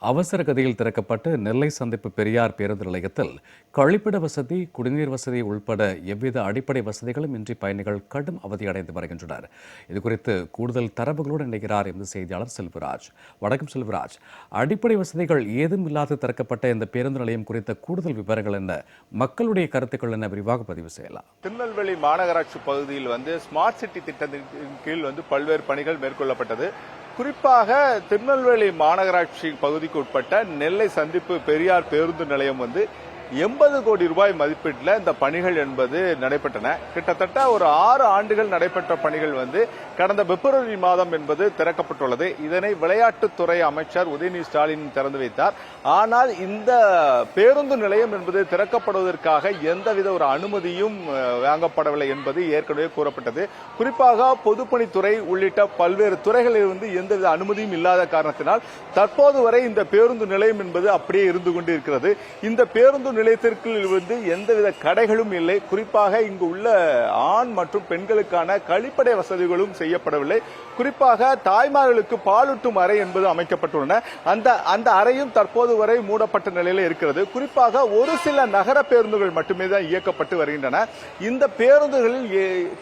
அவசர கதியில் திறக்கப்பட்ட நெல்லை சந்திப்பு பெரியார் பேருந்து நிலையத்தில் கழிப்பிட வசதி குடிநீர் வசதி உள்பட எவ்வித அடிப்படை வசதிகளும் இன்றி பயணிகள் கடும் அவதியடைந்து வருகின்றனர். இதுகுறித்து கூடுதல் தரவுகளோடு இணைகிறார் எமது செய்தியாளர் செல்வராஜ். வணக்கம் செல்வராஜ். அடிப்படை வசதிகள் ஏதும் இல்லாது திறக்கப்பட்ட இந்த பேருந்து நிலையம் குறித்த கூடுதல் விவரங்கள் என்ன? மக்களுடைய கருத்துக்கள் என்ன? விரிவாக பதிவு செய்யலாம். திருநெல்வேலி மாநகராட்சி பகுதியில் வந்து ஸ்மார்ட் சிட்டி திட்டத்தின் கீழ் வந்து பல்வேறு பணிகள் மேற்கொள்ளப்பட்டது. குறிப்பாக திருநெல்வேலி மாநகராட்சி பகுதிக்கு உட்பட்ட நெல்லை சந்திப்பு பெரியார் பேருந்து நிலையம் வந்து எண்பது கோடி ரூபாய் மதிப்பீட்டில் இந்த பணிகள் என்பது நடைபெற்றன. கிட்டத்தட்ட ஒரு ஆறு ஆண்டுகள் நடைபெற்ற பணிகள் வந்து கடந்த பிப்ரவரி மாதம் என்பது திறக்கப்பட்டுள்ளது. இதனை விளையாட்டுத்துறை அமைச்சர் உதயநிதி ஸ்டாலின் திறந்து வைத்தார். ஆனால் இந்த பேருந்து நிலையம் என்பது திறக்கப்படுவதற்காக எந்தவித ஒரு அனுமதியும் வாங்கப்படவில்லை என்பது ஏற்கனவே கூறப்பட்டது. குறிப்பாக பொதுப்பணித்துறை உள்ளிட்ட பல்வேறு துறைகளில் இருந்து எந்தவித அனுமதியும் இல்லாத காரணத்தினால் தற்போது வரை இந்த பேருந்து நிலையம் என்பது அப்படியே இருந்து கொண்டு இருக்கிறது இந்த பேருந்து நிலையத்திற்குள் வந்து எந்தவித கடைகளும் இல்லை. குறிப்பாக இங்கு உள்ள ஆண் மற்றும் பெண்களுக்கான கழிப்படை வசதிகளும் செய்யப்படவில்லை. குறிப்பாக தாய்மார்களுக்கு பாலூட்டும் அறை என்பது அமைக்கப்பட்டுள்ளன. அந்த அந்த அறையும் தற்போது வரை மூடப்பட்ட நிலையில் இருக்கிறது. குறிப்பாக ஒரு சில நகர பேருந்துகள் மட்டுமே தான் இயக்கப்பட்டு வருகின்றன. இந்த பேருந்துகளில்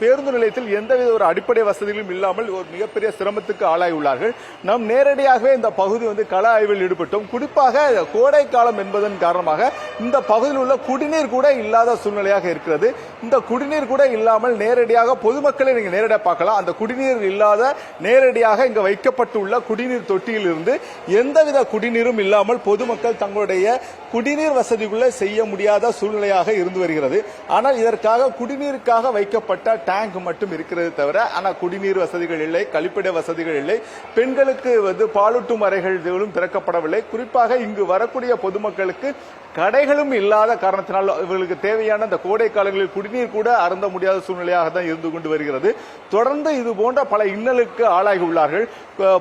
பேருந்து நிலையத்தில் எந்தவித ஒரு அடிப்படை வசதிகளும் இல்லாமல் ஒரு மிகப்பெரிய சிரமத்துக்கு ஆளாகி உள்ளார்கள் நாம் நேரடியாகவே இந்த பகுதி வந்து கள ஆய்வில் ஈடுபட்டோம். குறிப்பாக கோடை காலம் என்பதன் காரணமாக இந்த பகுதியில் உள்ள குடிநீர் கூட இல்லாத சூழ்நிலையாக இருக்கிறது. இந்த குடிநீர் கூட இல்லாமல் நேரடியாக பொதுமக்களை நீங்க நேரடியாக பார்க்கலாம். அந்த குடிநீர் இல்லாத நேரடியாக இங்க வைக்கப்பட்டுள்ள குடிநீர் தொட்டியிலிருந்து எந்தவித குடிநீரும் இல்லாமல் பொதுமக்கள் தங்களுடைய குடிநீர் வசதிக்குள்ள செய்ய முடியாத சூழ்நிலையாக இருந்து வருகிறது. ஆனால் இதற்காக குடிநீருக்காக வைக்கப்பட்ட டேங்க் மட்டும் இருக்கிறது தவிர ஆனால் குடிநீர் வசதிகள் இல்லை கழிப்பிட வசதிகள் இல்லை. பெண்களுக்கு வந்து பாலூட்டும் அறைகள் திறக்கப்படவில்லை. குறிப்பாக இங்கு வரக்கூடிய பொதுமக்களுக்கு கடைகளும் இல்லாத காரணத்தினால் இவர்களுக்கு தேவையான அந்த கோடை காலங்களில் குடிநீர் கூட அருந்த முடியாத சூழ்நிலையாக தான் இருந்து கொண்டு வருகிறது. தொடர்ந்து இது போன்ற பல இன்னலுக்கு ஆளாகி உள்ளார்கள்.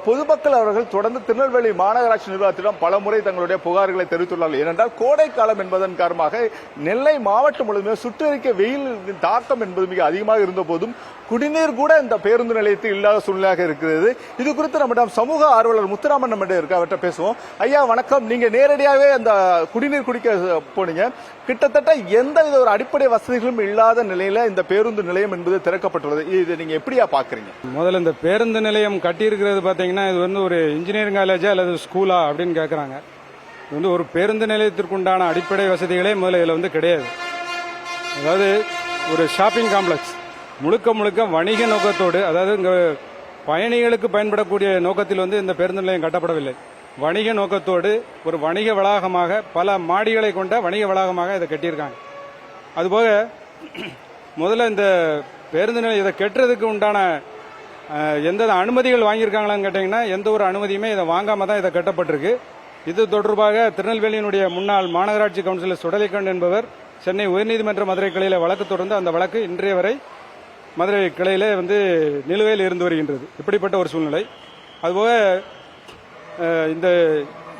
பொதுமக்கள் அவர்கள் தொடர்ந்து திருநெல்வேலி மாநகராட்சி நிர்வாகத்திடம் பல முறை தங்களுடைய புகார்களை தெரிவித்துள்ளார்கள். ஏனென்றால் கோடை காலம் என்பதன் காரணமாக நெல்லை மாவட்டம் முழுவதுமே சுற்றறிக்கை வெயில் தாக்கம் என்பது மிக அதிகமாக இருந்த போதும் குடிநீர் கூட இந்த பேருந்து நிலையத்தில் இல்லாத சூழ்நிலையாக இருக்கிறது. இது குறித்து நம்மிடம் சமூக ஆர்வலர் முத்துராமன் நம்மிடம் இருக்கு அவர்கிட்ட பேசுவோம். ஐயா வணக்கம். நீங்க நேரடியாகவே அந்த குடிநீர் குடிக்க போனீங்க. கிட்டத்தட்ட எந்தவித ஒரு அடிப்படை வசதிகளும் இல்லாத நிலையில இந்த பேருந்து நிலையம் என்பது திறக்கப்பட்டுள்ளது. இது நீங்க எப்படியா பாக்குறீங்க? முதல்ல இந்த பேருந்து நிலையம் கட்டியிருக்கிறது பார்த்தீங்கன்னா இது வந்து ஒரு இன்ஜினியரிங் காலேஜா அல்லது ஸ்கூலா அப்படின்னு கேட்குறாங்க இது வந்து ஒரு பேருந்து நிலையத்திற்குண்டான அடிப்படை வசதிகளே முதல்ல இதில் வந்து கிடையாது. அதாவது ஒரு ஷாப்பிங் காம்ப்ளெக்ஸ் முழுக்க முழுக்க வணிக நோக்கத்தோடு அதாவது இங்கே பயணிகளுக்கு பயன்படக்கூடிய நோக்கத்தில் வந்து இந்த பேருந்து நிலையம் கட்டப்படவில்லை. வணிக நோக்கத்தோடு ஒரு வணிக வளாகமாக பல மாடிகளை கொண்ட வணிக வளாகமாக இதை கட்டியிருக்காங்க. அதுபோக முதல்ல இந்த பேருந்து நிலையம் இதை கெட்டுறதுக்கு உண்டான எந்த அனுமதிகள் வாங்கியிருக்காங்களான்னு கேட்டிங்கன்னா எந்த ஒரு அனுமதியுமே இதை வாங்காம தான் இதை கட்டப்பட்டிருக்கு. இது தொடர்பாக திருநெல்வேலியினுடைய முன்னாள் மாநகராட்சி கவுன்சிலர் சுடலைக்கண் என்பவர் சென்னை உயர்நீதிமன்ற மதுரை கிளையில் வழக்கு தொடர்ந்து அந்த வழக்கு இன்றைய வரை மதுரை கிளையிலே வந்து நிலுவையில் இருந்து வருகின்றது. இப்படிப்பட்ட ஒரு சூழ்நிலை. அதுபோக இந்த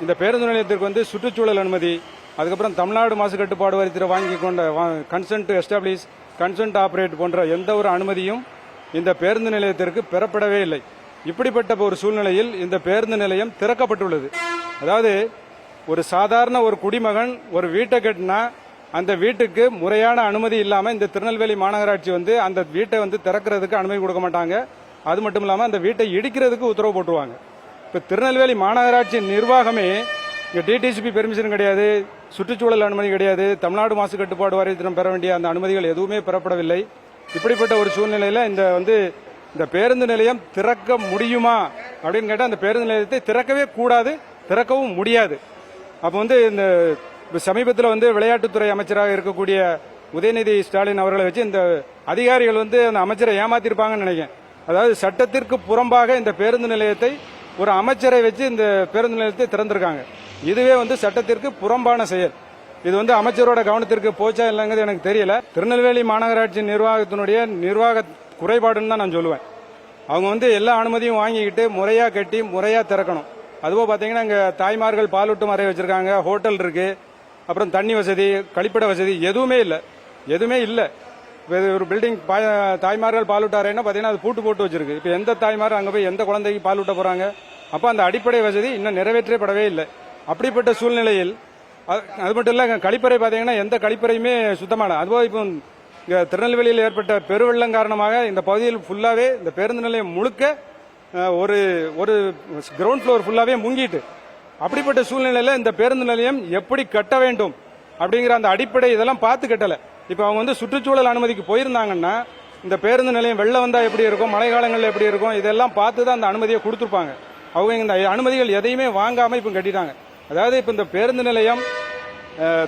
இந்த பேருந்து நிலையத்திற்கு வந்து சுற்றுச்சூழல் அனுமதி அதுக்கப்புறம் தமிழ்நாடு மாசு கட்டுப்பாடு வாரியத்தில் வாங்கி கொண்ட கன்சென்ட் எஸ்டாப்ளிஷ் கன்சென்ட் ஆப்ரேட் போன்ற எந்த ஒரு அனுமதியும் இந்த பேருந்து நிலையத்திற்கு பெறப்படவே இல்லை. இப்படிப்பட்ட ஒரு சூழ்நிலையில் இந்த பேருந்து நிலையம் திறக்கப்பட்டுள்ளது. அதாவது ஒரு சாதாரண ஒரு குடிமகன் ஒரு வீட்டை கட்டினா அந்த வீட்டுக்கு முறையான அனுமதி இல்லாமல் இந்த திருநெல்வேலி மாநகராட்சி வந்து அந்த வீட்டை வந்து திறக்கிறதுக்கு அனுமதி கொடுக்க மாட்டாங்க. அது மட்டும் இல்லாமல் அந்த வீட்டை இடிக்கிறதுக்கு உத்தரவு போட்டுருவாங்க. இப்போ திருநெல்வேலி மாநகராட்சி நிர்வாகமே இங்கே டிடிசிபி பெர்மிஷன் கிடையாது சுற்றுச்சூழல் அனுமதி கிடையாது தமிழ்நாடு மாசு கட்டுப்பாடு வாரியத்திடம் பெற வேண்டிய அந்த அனுமதிகள் எதுவுமே பெறப்படவில்லை. இப்படிப்பட்ட ஒரு சூழ்நிலையில் இந்த வந்து இந்த பேருந்து நிலையம் திறக்க முடியுமா அப்படின்னு கேட்டால் அந்த பேருந்து நிலையத்தை திறக்கவே கூடாது திறக்கவும் முடியாது. அப்போ வந்து இந்த சமீபத்தில் வந்து விளையாட்டுத்துறை அமைச்சராக இருக்கக்கூடிய உதயநிதி ஸ்டாலின் அவர்களை வச்சு இந்த அதிகாரிகள் வந்து அந்த அமைச்சரை ஏமாத்திருப்பாங்கன்னு நினைக்கிறேன். அதாவது சட்டத்திற்கு புறம்பாக இந்த பேருந்து நிலையத்தை ஒரு அமைச்சரை வச்சு இந்த பேருந்து நிலையத்தை திறந்திருக்காங்க. இதுவே வந்து சட்டத்திற்கு புறம்பான செயல். இது வந்து அமைச்சரோட கவனத்திற்கு போச்சா இல்லைங்கிறது எனக்கு தெரியல. திருநெல்வேலி மாநகராட்சி நிர்வாகத்தினுடைய நிர்வாக குறைபாடுன்னு தான் நான் சொல்லுவேன். அவங்க வந்து எல்லா அனுமதியும் வாங்கிக்கிட்டு முறையாக கட்டி முறையாக திறக்கணும். அதுபோல் பார்த்தீங்கன்னா இங்கே தாய்மார்கள் பாலூட்டும் அறை வச்சுருக்காங்க ஹோட்டல் இருக்குது அப்புறம் தண்ணி வசதி கழிப்பிட வசதி எதுவுமே இல்லை. எதுவுமே இல்லை. ஒரு பில்டிங் தாய்மார்கள் பாலூட்ட பார்த்தீங்கன்னா அது பூட்டு போட்டு வச்சிருக்கு. இப்போ எந்த தாய்மார் அங்கே போய் எந்த குழந்தைக்கு பாலூட்ட போகிறாங்க அப்போ அந்த அடிப்படை வசதி இன்னும் நிறைவேற்றப்படவே இல்லை. அப்படிப்பட்ட சூழ்நிலையில் அது- அது மட்டும் இல்லை கழிப்பறை பார்த்தீங்கன்னா எந்த கழிப்பறையுமே சுத்தமான அதுபோல் இப்போ இங்கே திருநெல்வேலியில் ஏற்பட்ட பெருவெள்ளம் காரணமாக இந்த பகுதியில் ஃபுல்லாகவே இந்த பேருந்து நிலையம் முழுக்க ஒரு ஒரு கிரவுண்ட் ஃப்ளோர் ஃபுல்லாகவே முங்கிட்டு. அப்படிப்பட்ட சூழ்நிலையில் இந்த பேருந்து நிலையம் எப்படி கட்ட வேண்டும் அப்படிங்கிற அந்த அடிப்படை இதெல்லாம் பார்த்து கட்டலை. இப்போ அவங்க வந்து சுற்றுச்சூழல் அனுமதிக்கு போயிருந்தாங்கன்னா இந்த பேருந்து நிலையம் வெள்ளம் வந்தால் எப்படி இருக்கும் மழை காலங்களில் எப்படி இருக்கும் இதெல்லாம் பார்த்து தான் அந்த அனுமதியை கொடுத்துருப்பாங்க. அவங்க இந்த அனுமதிகள் எதையுமே வாங்காமல் இப்போ கட்டிட்டாங்க. அதாவது இப்போ இந்த பேருந்து நிலையம்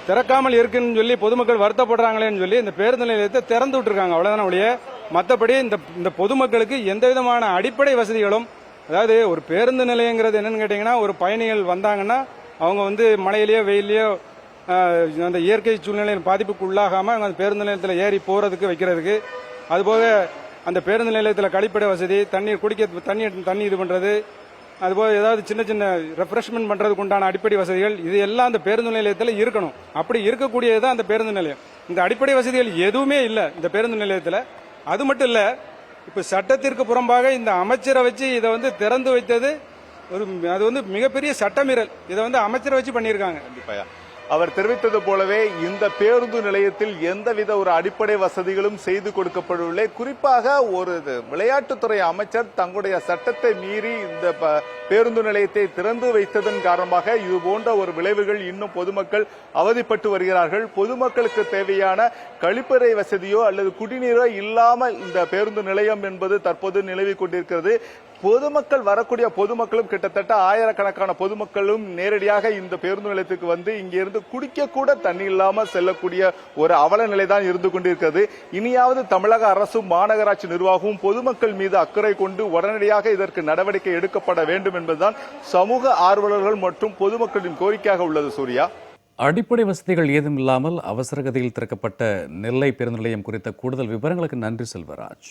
திறக்காமல் இருக்குன்னு சொல்லி பொதுமக்கள் வருத்தப்படுறாங்களேன்னு சொல்லி இந்த பேருந்து நிலையத்தை திறந்து விட்டுருக்காங்க. அவ்வளோதான ஒழிய மற்றபடி இந்த இந்த பொதுமக்களுக்கு எந்த விதமான அடிப்படை வசதிகளும் அதாவது ஒரு பேருந்து நிலையங்கிறது என்னன்னு கேட்டீங்கன்னா ஒரு பயணிகள் வந்தாங்கன்னா அவங்க வந்து மழையிலேயோ வெயிலையோ அந்த இயற்கை சூழ்நிலையின் பாதிப்புக்கு உள்ளாகாமல் அந்த பேருந்து நிலையத்தில் ஏறி போகிறதுக்கு வைக்கிறதுக்கு. அதுபோக அந்த பேருந்து நிலையத்தில் கழிப்பிட வசதி தண்ணீர் குடிக்க தண்ணி தண்ணி இது பண்ணுறது அதுபோக ஏதாவது சின்ன சின்ன ரெஃப்ரெஷ்மெண்ட் பண்ணுறதுக்கு உண்டான அடிப்படை வசதிகள் இது எல்லாம் அந்த பேருந்து நிலையத்தில் இருக்கணும். அப்படி இருக்கக்கூடியது தான் அந்த பேருந்து நிலையம். இந்த அடிப்படை வசதிகள் எதுவுமே இல்லை இந்த பேருந்து நிலையத்தில். அது மட்டும் இல்லை இப்போ சட்டத்திற்கு புறம்பாக இந்த அமைச்சரை வச்சு இதை வந்து திறந்து வைத்தது ஒரு அது வந்து மிகப்பெரிய சட்டமீறல். இதை வந்து அமைச்சரை வச்சு பண்ணியிருக்காங்க. கண்டிப்பாக அவர் தெரிவித்தது போலவே இந்த பேருந்து நிலையத்தில் எந்தவித ஒரு அடிப்படை வசதிகளும் செய்து கொடுக்கப்படவில்லை. குறிப்பாக ஒரு இது விளையாட்டுத்துறை அமைச்சர் தங்களுடைய சட்டத்தை மீறி இந்த பேருந்து நிலையத்தை திறந்து வைத்ததன் காரணமாக இது போன்ற ஒரு விளைவுகள் இன்னும் பொதுமக்கள் அவதிப்பட்டு வருகிறார்கள். பொதுமக்களுக்கு தேவையான கழிப்பறை வசதியோ அல்லது குடிநீரோ இல்லாமல் இந்த பேருந்து நிலையம் என்பது தற்போது நிலவிக் கொண்டிருக்கிறது. பொதுமக்கள் வரக்கூடிய பொதுமக்களும் கிட்டத்தட்ட ஆயிரக்கணக்கான பொதுமக்களும் நேரடியாக இந்த பேருந்து நிலையத்துக்கு வந்து இங்கிருந்து குடிக்க கூட தண்ணி இல்லாமல் செல்லக்கூடிய ஒரு அவல நிலைதான் இருந்து கொண்டிருக்கிறது. இனியாவது தமிழக அரசும் மாநகராட்சி நிர்வாகமும் பொதுமக்கள் மீது அக்கறை கொண்டு உடனடியாக இதற்கு நடவடிக்கை எடுக்கப்பட வேண்டும் என்பதுதான் சமூக ஆர்வலர்கள் மற்றும் பொதுமக்களின் கோரிக்கையாக உள்ளது சூர்யா. அடிப்படை வசதிகள் ஏதும் இல்லாமல் அவசரகதியில் திறக்கப்பட்ட நெல்லை பேருந்து நிலையம் குறித்த கூடுதல் விவரங்களுக்கு நன்றி செல்வராஜ்.